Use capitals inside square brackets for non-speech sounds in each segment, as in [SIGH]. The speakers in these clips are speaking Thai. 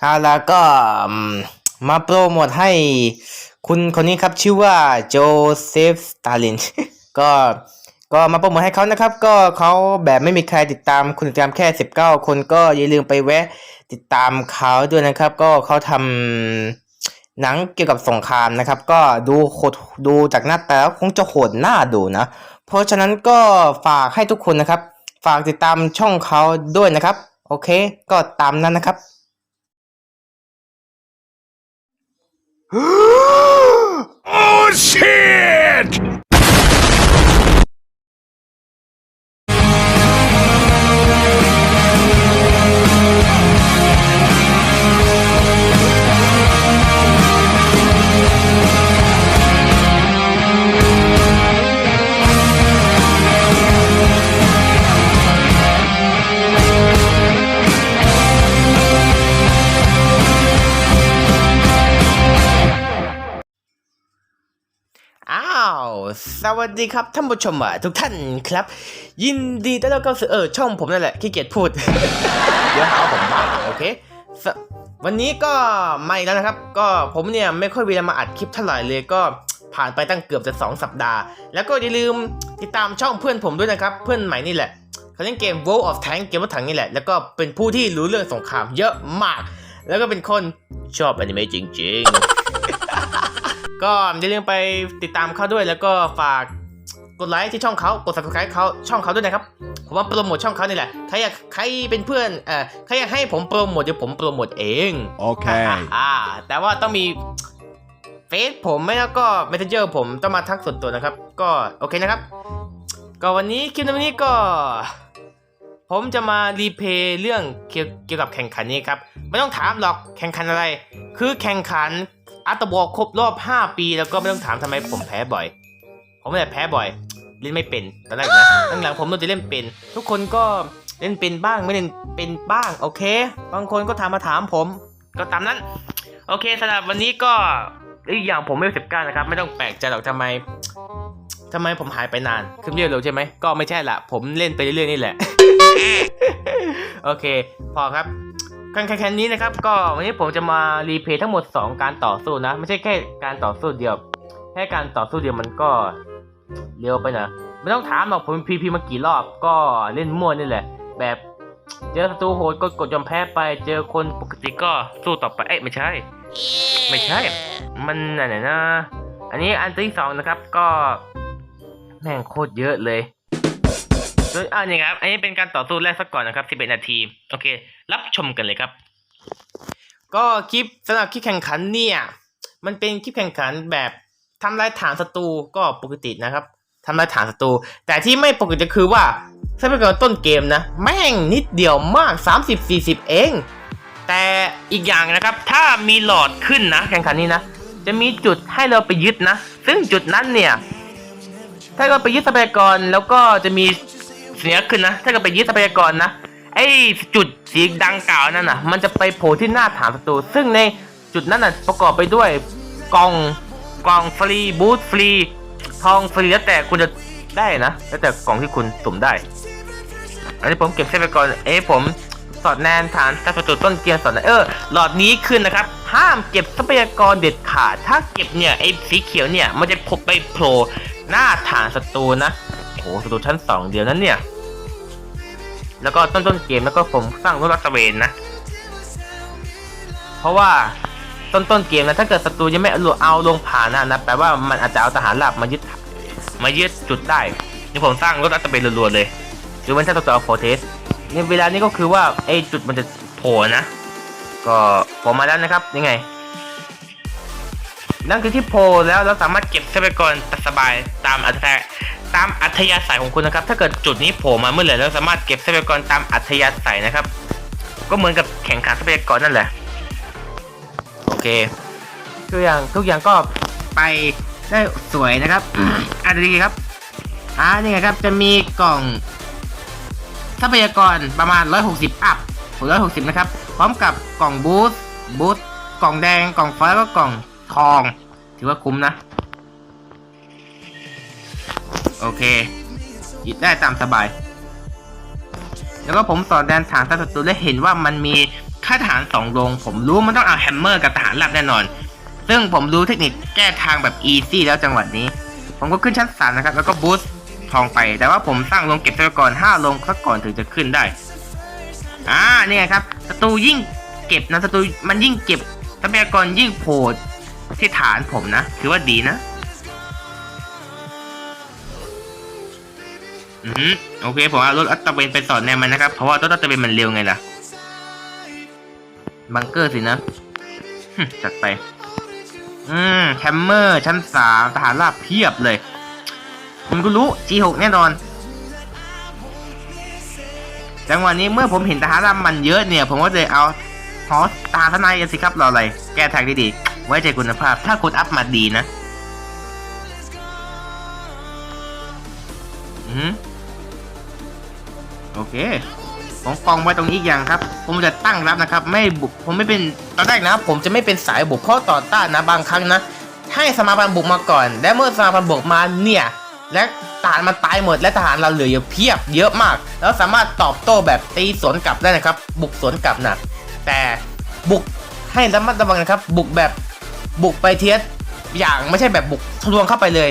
เอาแล้วก็มาโปรโมทให้คุณคนนี้ครับชื่อว่าโจเซฟสตาลินก็ก็มาโปรโมทให้เขานะครับ ก็เขาแบบไม่มีใครติดตามคุณติดตามแค่ 19 คนก็อย่าลืมไปแวะติดตามเขาด้วยนะครับ ก็เขาทำหนังเกี่ยวกับสงครามนะครับ ก็ดูโหดดูจากหน้าตาแล้วคงจะโหดหน้าดูนะ เพราะฉะนั้นก็ฝากให้ทุกคนนะครับ ฝากติดตามช่องเขาด้วยนะครับ โอเค ก็ตามนั้นนะครับ [GASPS] Oh shit! สวัสดีครับท่านผู้ชมทุกท่านครับ ยินดีต้อนรับเข้าสู่เออช่องผมนั่นแหละขี้เกียจพูด เดี๋ยวหาว่าผมบ้าโอเคสวันนี้ก็มาอีกแล้วนะครับ ก็ผมเนี่ยไม่ค่อยเวลามาอัดคลิปเท่าไหร่เลยก็ผ่านไปตั้งเกือบจะสองสัปดาห์ แล้วก็อย่าลืมติดตามช่องเพื่อนผมด้วยนะครับ เพื่อนใหม่นี่แหละเขาเล่นเกม World of Tank เกมรถถังนี่แหละ แล้วก็เป็นผู้ที่รู้เรื่องสงครามเยอะมาก แล้วก็เป็นคนชอบอนิเมะจริง ๆ ก็อย่าลืมไปติดตามเขาด้วยแล้วก็ฝากกดไลค์ที่ช่องเขากด subscribe เขาช่องเขาด้วยนะครับผมว่าโปรโมทช่องเขานี่แหละใครอยากใครเป็นเพื่อนเอ่อใครอยากให้ผมโปรโมทเดี๋ยวผมโปรโมทเอง Okay. อ่าแต่ว่าต้องมีเฟซผมไม่แล้วก็ messenger ผมต้องมาทักส่วนตัวนะครับ ก็โอเคนะครับ ก็วันนี้คลิปในวันนี้ก็ ผมจะมารีเพลย์เรื่องเกี่ยวเกี่ยวกับแข่งขันนี้ครับ ไม่ต้องถามหรอกแข่งขันอะไร คือแข่งขัน อัตบอครบรอบ 5 ปีแล้วก็ไม่ต้องถามทำไมผมแพ้บ่อย ผมไม่ได้แพ้บ่อย เล่นไม่เป็นตอนแรกนะหลังๆผมเริ่มจะเล่นเป็น ทุกคนก็เล่นเป็นบ้างไม่เล่นเป็นบ้างโอเค บางคนก็ถามมาถามผม ก็ตามนั้น โอเคสำหรับวันนี้ก็อีกอย่างผมไม่สิบเก้านะครับ ไม่ต้องแปลกใจหรอกทำไมทำไมผมหายไปนานขึ้นเรื่อยเร็วใช่ไหมก็ไม่ใช่ละผมเล่นไปเรื่อยๆนี่แหละ โอเค พอครับ แค่แค่นี้นะครับ ก็วันนี้ผมจะมารีเพย์ทั้งหมด 2 การต่อสู้นะ ไม่ใช่แค่การต่อสู้เดียว แค่การต่อสู้เดียวมันก็เร็วไปนะไม่ต้องถามหรอกผมพีพีมากี่รอบก็เล่นมั่วนี่แหละ แบบเจอศัตรูโหดก็กดยอมแพ้ไป เจอคนปกติก็สู้ต่อไปเอ้ยไม่ใช่ ไม่ใช่ มันไรนะ อันนี้อันที่สองนะครับก็แม่งโคตรเยอะเลย อ่านี่ครับ อันนี้เป็นการต่อสู้แรกสักก่อนนะครับ 11 นาที โอเค รับชมกันเลยครับ ก็คลิปสำหรับคลิปแข่งขันเนี่ย มันเป็นคลิปแข่งขันแบบทำลายฐานศัตรูก็ปกตินะครับทำลายฐานศัตรู แต่ที่ไม่ปกติคือว่าถ้าเป็นก่อนต้นเกมนะ แม่งนิดเดียวมาก 30-40 เอง แต่อีกอย่างนะครับ ถ้ามีหลอดขึ้นนะ แข่งขันนี้นะ จะมีจุดให้เราไปยึดนะ ซึ่งจุดนั้นเนี่ยถ้าเราไปยึดทรัพยากรแล้วก็จะมี เสียขึ้นนะ ถ้าเราไปยึดทรัพยากรนะ ไอ้จุดสีดังกล่าวนั่นน่ะมันจะไปโผล่ที่หน้าฐานศัตรู ซึ่งในจุดนั้นนะประกอบไปด้วยกล่องกล่องฟรีบูทฟรี ทองฟรีแล้วแต่คุณจะได้นะ แล้วแต่กล่องที่คุณสุ่มได้ อันนี้ผมเก็บทรัพยากร เอ้ผมสอดแนนฐานศัตรูต้นเกียร์สอดแนนเออ หลอดนี้ขึ้นนะครับ ห้ามเก็บทรัพยากรเด็ดขาด ถ้าเก็บเนี่ยไอ้สีเขียวเนี่ยมันจะพบไปโผล่หน้าฐานศัตรูนะ โอ้โหศัตรูชั้นสองเดียวนั้นเนี่ย แล้วก็ต้นต้นเกมแล้วก็ผมสร้างรถรัสเวนนะ เพราะว่าต้นต้นเกมนะถ้าเกิดศัตรูยังไม่เอาเอาลงผ่านนะนะแปลว่ามันอาจจะเอาทหารลับมายึดมายึดจุดได้นี่ผมสร้างรถรัสเวนรัวๆเลยหรือว่าถ้าตัวเอาโฟเทสในเวลานี้ก็คือว่าไอ้จุดมันจะโผล่นะ ก็โผล่มาแล้วนะครับยังไงนั่นคือที่โพลแล้วเราสามารถเก็บทรัพยากรสบายตามอัธยา ตามอัธยาศัยของคุณนะครับ ถ้าเกิดจุดนี้โผล่มาเมื่อไหร่เราสามารถเก็บทรัพยากรตามอัธยาศัยนะครับ ก็เหมือนกับแข่งขันทรัพยากรนั่นแหละ โอเค ทุกอย่างทุกอย่างก็ไปได้สวยนะครับอะดีครับอ่านี่ไงครับจะมีกล่อง ทรัพยากรประมาณ 160 อัพ160 นะครับ พร้อมกับกล่องบูสบูสกล่องแดง กล่องฟ้าแล้วก็กล่องทอง ถือว่าคุ้มนะ โอเคหยิบได้ตามสบาย แล้วก็ผมสอนแดนฐานศัตรูและเห็นว่ามันมีถ้าทหารสองลง ผมรู้มันต้องเอาแฮมเมอร์กับทหารลับแน่นอน ซึ่งผมรู้เทคนิคแก้ทางแบบอีซี่แล้วจังหวะนี้ ผมก็ขึ้นชั้นสามนะครับ แล้วก็บูสต์ทองไป แต่ว่าผมสร้างโรงเก็บทรัพยากรห้าโรงซะก่อนถึงจะขึ้นได้ อ่าเนี่ยครับศัตรูยิ่งเก็บนะศัตรูมันยิ่งเก็บทรัพยากรยิ่งโผล่ที่ฐานผมนะ ถือว่าดีนะ อืมโอเค ผมเอารถอัตตะเวนไปสอดแนมมันนะครับ เพราะว่ารถอัตตะเวนมันเร็วไงล่ะ บังเกอร์สินะจัดไป อืมแฮมเมอร์ ชั้นสามทหารราบเพียบเลยคุณก็รู้ G6 แน่นอน จังหวะนี้เมื่อผมเห็นทหารราบมันเยอะเนี่ย ผมก็เลยเอาหอตาทนายกันสิครับรออะไร แก้ทางดีๆ ไว้ใจคุณภาพ ถ้าคุณอัพมาดีนะ อืม เคผมกองไว้ตรงนี้อีกอย่างครับ ผมจะตั้งรับนะครับ ไม่บุกผมไม่เป็นตอนแรกนะผมจะไม่เป็นสายบุกข้อต่อต้านนะบางครั้งนะ ให้สมาพันธ์บุกมาก่อน และเมื่อสมาพันธ์บุกมาเนี่ย และทหารมันตายหมด และทหารเราเหลืออยู่เพียบเยอะมาก แล้วสามารถตอบโต้แบบตีสวนกลับได้นะครับ บุกสวนกลับนะแต่บุกให้ระมัดระวังนะครับ บุกแบบบุกไปเทียสอย่างไม่ใช่แบบบุกทะลวงเข้าไปเลย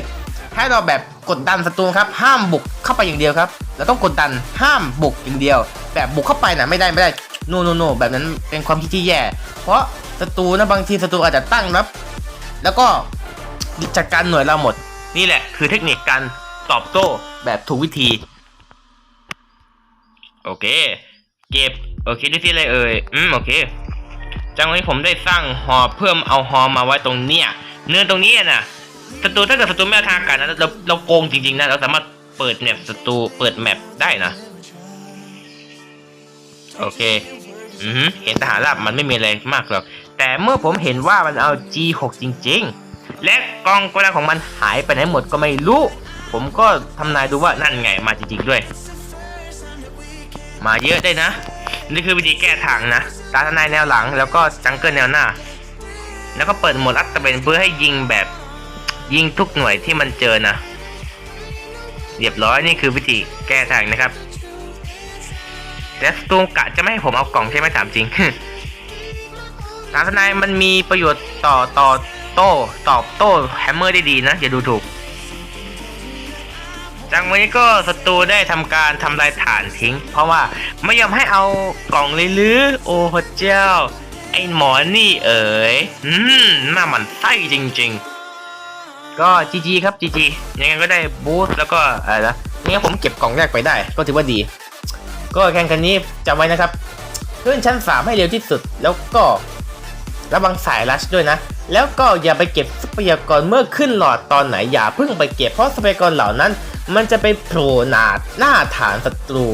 ให้เราแบบ กดดันศัตรูครับห้ามบุกเข้าไปอย่างเดียวครับเราต้องกดดันห้ามบุกอย่างเดียว แบบบุกเข้าไปนะไม่ได้ไม่ได้โนโนโนแบบนั้นเป็นความคิดที่แย่ เพราะศัตรูนะบางทีศัตรูอาจจะตั้งรับ แล้วก็จัดการหน่วยเราหมด นี่แหละ คือเทคนิคการตอบโต้แบบถูกวิธี โอเค เก็บโอเคได้ที่อะไรเอ่ยอืมโอเคจังหวะนี้ผมได้สร้างหอเพิ่มเอาหอมาไว้ตรงเนี้ยเนื้อตรงนี้อะนะ ศัตรูถ้าเกิดศัตรูไม่เอาทางการนะเราเราโกงจริงๆนะเราสามารถเปิดแมปศัตรูเปิดแมปได้นะ โอเคอือเห็นทหารราบมันไม่มีอะไรมากหรอก แต่เมื่อผมเห็นว่ามันเอา G6 จริง ๆ และกองกำลังของมันหายไปไหนหมดก็ไม่รู้ ผมก็ทำนายดูว่านั่นไงมาจริงๆด้วย มาเยอะได้นะ นี่คือวิธีแก้ทางนะตาทนายแนวหลังแล้วก็จังเกิลแนวหน้า แล้วก็เปิดหมดอัตเบนเพื่อให้ยิงแบบ ยิงทุกหน่วยที่มันเจอนะเรียบร้อยนี่คือวิธีแก้ทางนะครับแต่สตูงกะจะไม่ให้ผมเอากล่องใช่ไหมถามจริงตาทนายมันมีประโยชน์ต่อต่อโต้ตอบโต้แฮมเมอร์ได้ดีนะอย่าดูถูกจากวันนี้ก็ศัตรูได้ทำการทำลายฐานทิ้ง เพราะว่าไม่ยอมให้เอากล่องเลยหรือโอ้พระเจ้า ไอ้หมอนี่เอ๋ยอืมน่ามันไส้จริง ๆ ก็จีจีครับจีจียังไงก็ได้บูสต์แล้วก็อะไรนะนี่ผมเก็บกล่องแรกไปได้ ก็ถือว่าดี ก็แข่งคันนี้จำไว้นะครับขึ้นชั้น3ให้เร็วที่สุด แล้วก็ระวังสายลัชด้วยนะ แล้วก็อย่าไปเก็บทรัพยากรเมื่อขึ้นหลอดตอนไหนอย่าเพิ่งไปเก็บเพราะทรัพยากรเหล่านั้น มันจะไปโผล่หนาหน้าฐานศัตรู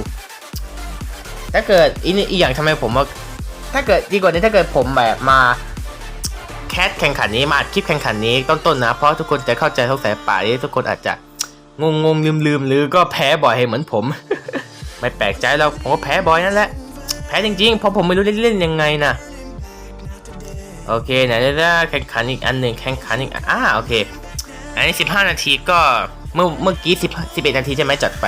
ถ้าเกิดอีอีกอย่างทำไมผมว่าถ้าเกิดดีกว่านี้ถ้าเกิดผมแบบมา แคสแข่งขันนี้มาอัดคลิปแข่งขันนี้ต้นๆนะ เพราะทุกคนจะเข้าใจทุกสายป่าที่ทุกคนอาจจะงงงๆลืมๆหรือก็แพ้บ่อยเหมือนผม ไม่แปลกใจแล้วผมก็แพ้บ่อยนั่นแหละ แพ้จริงๆเพราะผมไม่รู้เล่นๆยังไงนะโอเคไหนจะแข่งขันอีกอันหนึ่งแข่งขันอีกอันอ่าโอเค อันนี้ 15 นาทีก็เมื่อเมื่อกี้10 11นาทีใช่ไหมจัดไป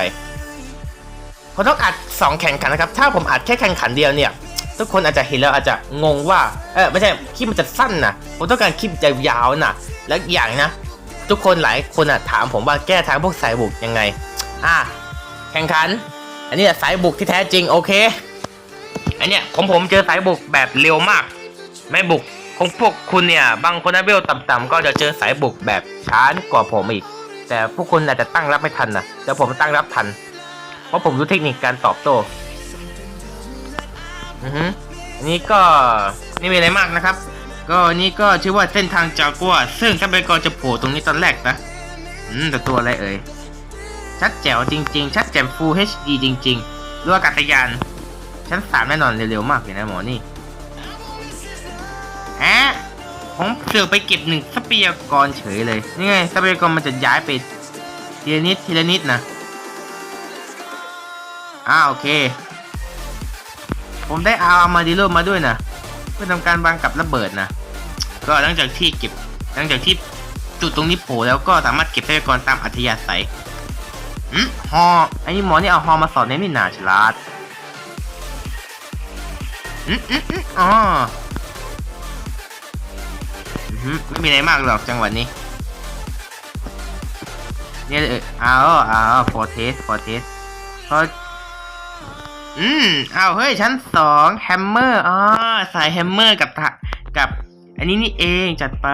ผมต้องอัด 2 แข่งขันนะครับ ถ้าผมอัดแค่แข่งขันเดียวเนี่ย ทุกคนอาจจะเห็นแล้วอาจจะงงว่าเออไม่ใช่คลิปมันจะสั้นนะผมต้องการคลิปจะยาวนะและอีกอย่างนะ ทุกคนหลายคนอะถามผมว่าแก้ทางพวกสายบุกยังไงอะแข่งขัน อันนี้สายบุกที่แท้จริงโอเค อันเนี้ยของผมเจอสายบุกแบบเร็วมาก ไม่บุกของพวกคุณเนี่ยบางคนนะเวลต่ำๆก็จะเจอสายบุกแบบช้ากว่าผมอีก แต่พวกคุณอาจจะตั้งรับไม่ทันนะแต่ผมตั้งรับทัน เพราะผมรู้เทคนิคการตอบโต้ อือฮึอันนี้ก็ไม่มีอะไรมากนะครับ ก็นี่ก็ชื่อว่าเส้นทางจากัว ซึ่งทรัพยากรจะโผล่ตรงนี้ตอนแรกนะอืมแต่ตัวอะไรเอ่ย ชัดแจ๋วจริง ๆ ชัดแจ๋ว Full HD จริงๆรั้วอากาศยาน ชั้นสามแน่นอนเร็วๆมากเลยนะหมอนี่แอะผมเสือกไปเก็บหนึ่งทรัพยากรเฉยเลยนี่ไงทรัพยากรมันจะย้ายไปทีละนิดทีละนิดนะอ้าโอเค ผมได้เอาอามาดิโลมาด้วยนะเพื่อทำการวางกับระเบิดนะก็หลังจากที่เก็บหลังจากที่จุดตรงนี้โผล่แล้วก็สามารถเก็บทรัพยากรตามอัธยาศัยอืมฮอไอ้นี่หมอนี่เอาฮอมาสอนในนี่นาฉลาดอืมอืมอืมอ๋ออือหือไม่มีอะไรมากหรอกจังหวัดนี้เนี่ยเออเอาเอาฟอเทสฟอเทสพอ อืมเอาเฮ้ย ชั้นสองแฮมเมอร์อ๋อใส่แฮมเมอร์กับทะกับ อันนี้นี่เองจัดไป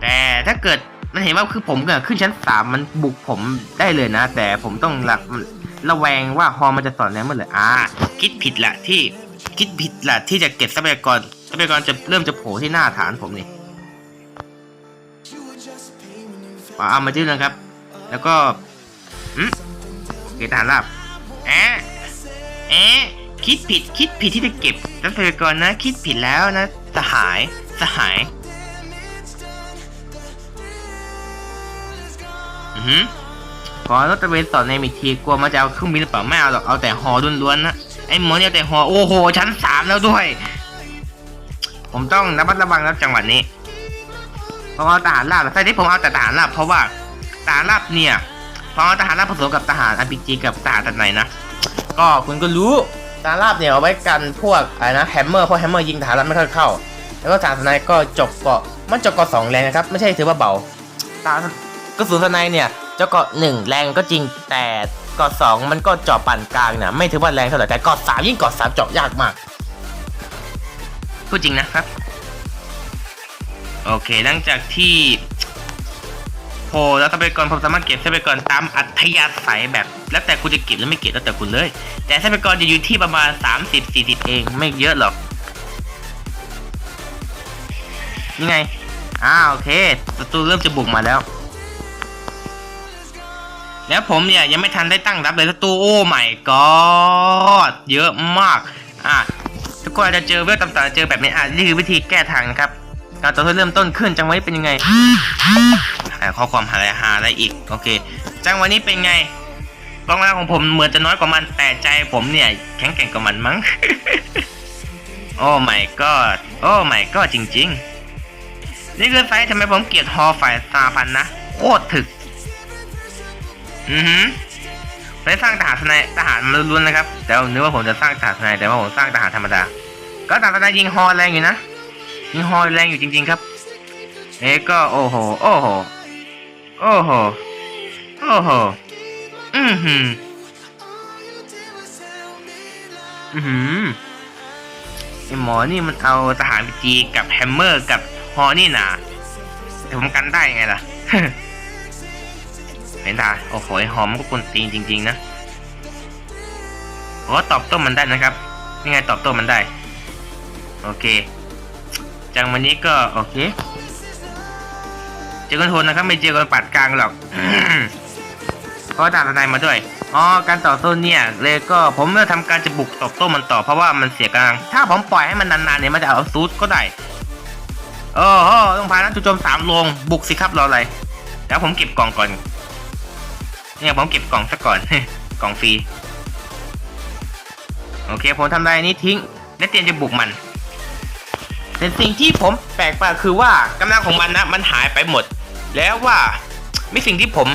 แต่ถ้าเกิดมันเห็นว่าคือผมเนี่ยขึ้นชั้นสามมันบุกผมได้เลยนะ แต่ผมต้องระระแวงว่าฮอมันจะสอนแรงเมื่อไหร่อ่า คิดผิดละที่คิดผิดละที่จะเก็บทรัพยากรทรัพยากรจะเริ่มจะโผล่ที่หน้าฐานผมนี่อ่าเอามาดื้อนะครับ แล้วก็อืมเคฐานราบ อะแอะคิดผิดคิดผิดที่จะเก็บทรัพยากรนะ คิดผิดแล้วนะ สหาย สหายอือหือขอรถตระเวนสอนในอีกทีกลัวมันจะเอาเครื่องบินหรือเปล่าไม่เอาหรอกเอาแต่ฮอล้วนๆนะไอ้หมอเนี่ยแต่ฮอโอ้โหชั้นสามแล้วด้วย ผมต้องระมัดระวังแล้วจังหวะนี้เพราะว่าทหารราบใช่ที่ผมเอาแต่ทหารราบเพราะว่าทหารราบเนี่ย พราะทหารราบผสมกับทหารอาร์พีจีกับทหารตัดไหนนะ ก็คุณก็รู้ทหารราบเนี่ยเอาไว้กันพวกอะไรนะแฮมเมอร์เพราะแฮมเมอร์ยิงทหารราบไม่ค่อยเข้า แล้วก็ทหารทนก็จบเกาะมันจบเกาะสองแรงนะครับไม่ใช่ถือว่าเบาทหารกระสุนสไนเนี่ยจ้าเกาะหนึ่งแรงก็จริงแต่เกาะสองมันก็เจาะปานกลางนะไม่ถือว่าแรงเท่าไหร่แต่เกาะสามยิ่งเกาะสามเจาะยากมากพูดจริงนะครับ โอเคหลังจากที่ โพลแล้วทรัพยากรผมสามารถเก็บทรัพยากรตามอัธยาศัยแบบ แล้วแต่คุณจะเก็บหรือไม่เก็บแล้วแต่คุณเลย แต่ทรัพยากรจะอยู่ที่ประมาณ 30-40 เองไม่เยอะหรอกนี่ไงอ้าวโอเคศัตรูเริ่มจะบุกมาแล้ว แล้วผมเนี่ยยังไม่ทันได้ตั้งรับเลยศัตรูโอ้ไม่กอดเยอะมาก อะทุกคนอาจจะเจอเวลต่างๆเจอแบบนี้อะนี่คือวิธีแก้ทางนะครับ การต่อสู้เริ่มต้นขึ้นจังหวะนี้เป็นยังไงข้อความหาอะไรหาอะไรอีกโอเค จังหวะนี้เป็นไงกองกำลังของผมเหมือนจะน้อยกว่ามันแต่ใจผมเนี่ยแข็งแกร่งกว่ามันมั้งโอ้ไม่ก็โอ้ไม่ก็จริง ๆ นี่คือไซส์ทำไมผมเกลียดฮอฝ่ายซาพันนะโคตรถึก อือหือไปสร้างทหารทนายทหารมาล้วนๆนะครับแต่ผมนึกว่าผมจะสร้างทหารทนายแต่ว่าผมสร้างทหารธรรมดา ก็ทหารทนายยิงฮอแรงอยู่นะ ยิงฮอยแรงอยู่จริง ๆ ครับ เอ๊ะก็โอ้โห โอ้โห โอ้โห โอ้โห อือหือ อือหือไอหมอนี่มันเอาทหารพีจีกับแฮมเมอร์กับฮอนี่นะแต่ผมกันได้ไงล่ะเห็นตาโอ้โหหอมก็กวนตีนจริง ๆ นะโอ้ตอบโต้มันได้นะครับนี่ไงตอบโต้มันได้ โอเค จังวันนี้ก็โอเค เจอกันทนนะครับไม่เจอกันปัดกลางหรอกเพราะด่านทนายมาด้วยอ๋อการต่อสู้เนี่ยเลยก็ผมจะทำการจะบุกตบโต้มันต่อเพราะว่ามันเสียกำลัง ถ้าผมปล่อยให้มันนานๆเนี่ยมันจะเอาซูดก็ได้โอ้โหต้องพานักจุจมสามลงบุกสิครับรออะไรแล้วผมเก็บกล่องก่อนเนี่ยผมเก็บกล่องซะก่อนกล่องฟรีโอเคผมทำได้นี้ทิ้ง และเตรียมจะบุกมัน แต่สิ่งที่ผมแปลกไปคือว่ากำลังของมันนะมันหายไปหมด แล้วว่าไม่สิ่งที่ผม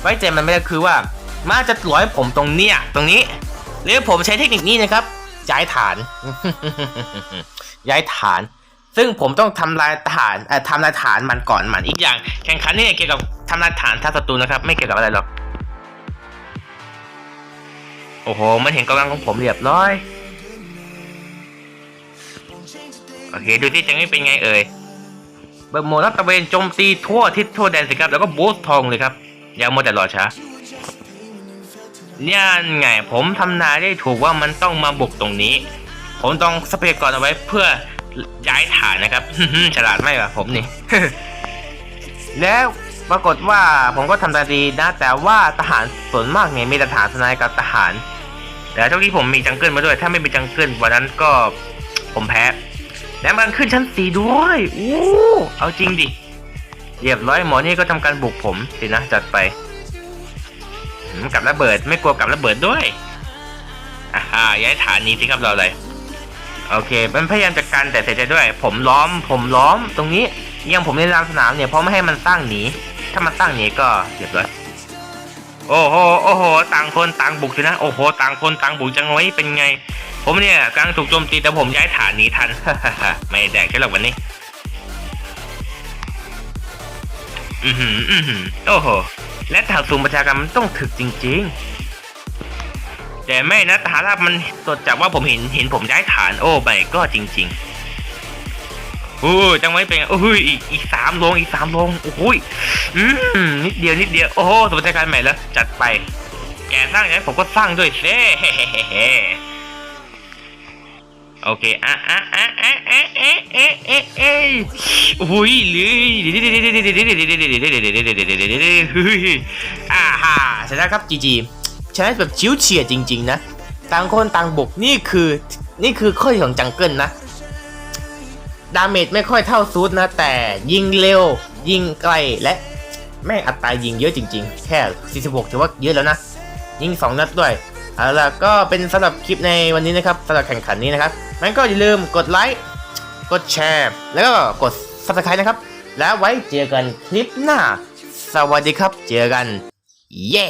ไว้ใจมันไม่ได้คือว่ามันจะร้อยผมตรงเนี้ยตรงนี้หรือผมใช้เทคนิคนี้นะครับย้ายฐาน ย้ายฐาน ซึ่งผมต้องทำลายฐานเอ่อทำลายฐานมันก่อนมันอีกอย่าง แข่งขันนี่เกี่ยวกับทำลายฐานทัพศัตรูนะครับ ไม่เกี่ยวกับอะไรหรอก โอ้โห มันเห็นกำลังของผมเรียบร้อย โอเค ดูที่จังนี้เป็นไงเอ่ยเบิร์โมรัตะเวนโจมตีทั่วทิศทั่วแดนสิครับ แล้วก็บูสทองเลยครับ อย่ามัวแต่รอช้าเนี่ยไงผมทำนายได้ถูกว่ามันต้องมาบุกตรงนี้ ผมต้องทรัพยากรเอาไว้เพื่อย้ายฐานนะครับฉลาดไหมวะผมนี่ แล้วปรากฏว่าผมก็ทำได้ดีนะ แต่ว่าทหารส่วนมากเนี่ยมีแต่ทหารทนายกับทหาร แต่เท่าที่ผมมีจังเกิลมาด้วย ถ้าไม่มีจังเกิลวันนั้นก็ผมแพ้ แล้วมันขึ้นชั้นสี่ด้วยอู้เอาจริงดิเรียบร้อยหมอนี่ก็ทำการบุกผมสินะจัดไปกับระเบิดไม่กลัวกับระเบิดด้วยอ่าย้ายฐานนี้สิครับเราเลยโอเค มันพยายามจัดการแต่เสียใจด้วย ผมล้อม ผมล้อมตรงนี้ยังผมในรางสนามเนี่ยเพราะไม่ให้มันตั้างหนี ถ้ามันตั้างหนีก็เรียบร้อยโอ้โห โอ้โห ต่างคนต่างบุกสินะ โอ้โห ต่างคนต่างบุกจังไว้เป็นไง ผมเนี่ยกำลังถูกโจมตีแต่ผมย้ายฐานหนีทัน ไม่แดกใช่หรอกวันนี้ อือหืออือหือโอ้โห และทางสูงประชากรรมมันต้องถึกจริง ๆ แต่ไม่นะทหารราบมันตรวจจับว่าผมเห็นเห็นผมย้ายฐานโอ้ไม่ก็จริงๆโอ้จังไว้เป็นไงโอ้ยอีกอีกสามลงอีกสามลงโอ้ยอืมนิดเดียวนิดเดียวโอ้โหสมรรถการใหม่แล้วจัดไป แกสร้างย่างนั้นผมก็สร้างด้วยเซ่ โอเคอะอะอะอะอะอะอะอะอะอุ้ยเลยอ่าฮ่าชนะครับจีจีชนะแบบชิวเฉียดจริง ๆ นะ ต่างคนต่างบกนี่คือ นี่คือข้อของจังเกิลนะ ดาเมจไม่ค่อยเท่าซูดนะ แต่ยิงเร็ว ยิงไกลและแม่งอัตรายิงเยอะจริง ๆ แค่ 46 ถือว่าเยอะแล้วนะ ยิง 2 นัดด้วย เอาล่ะก็เป็นสำหรับคลิปในวันนี้นะครับสำหรับแข่งขันนี้นะครับงั้นก็อย่าลืมกดไลค์กดแชร์แล้วก็กด subscribe นะครับ แล้วไว้เจอกันคลิปหน้า สวัสดีครับเจอกัน เย้